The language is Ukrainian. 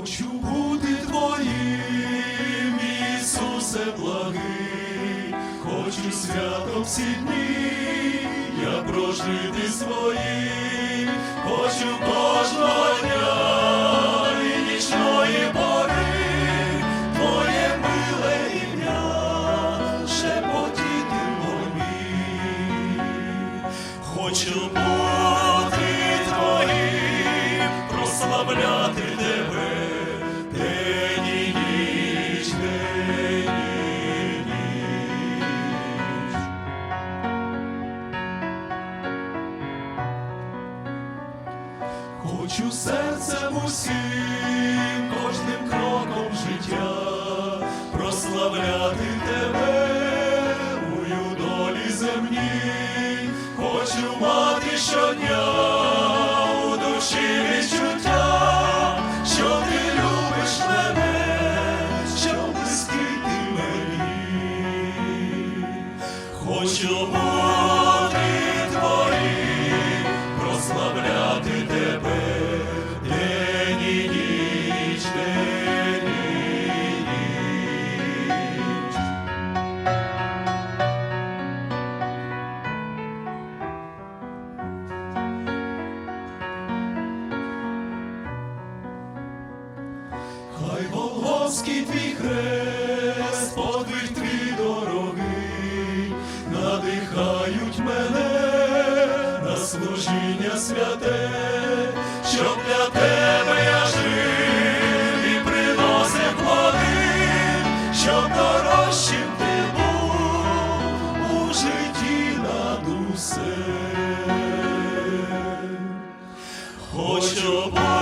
хочу бути твоїм, Ісусе благий, хочу свято всі дні, я прожити свої, хочу кожного дня нічної пори, твоє миле ім'я шепотіти хочу бути. Твоїм, прославляти Хочу серцем усім, кожним кроком життя, прославляти тебе у долі земній, хочу мати щодня у душі відчуття, що ти любиш мене, що близький ти мені. Хочу Хай Голгофський твій хрест, подвиг твій дорогий, надихають мене на служіння святе, щоб для тебе я жив і приносив плоди, щоб дорожчим ти був у житті над усе. Хочу бути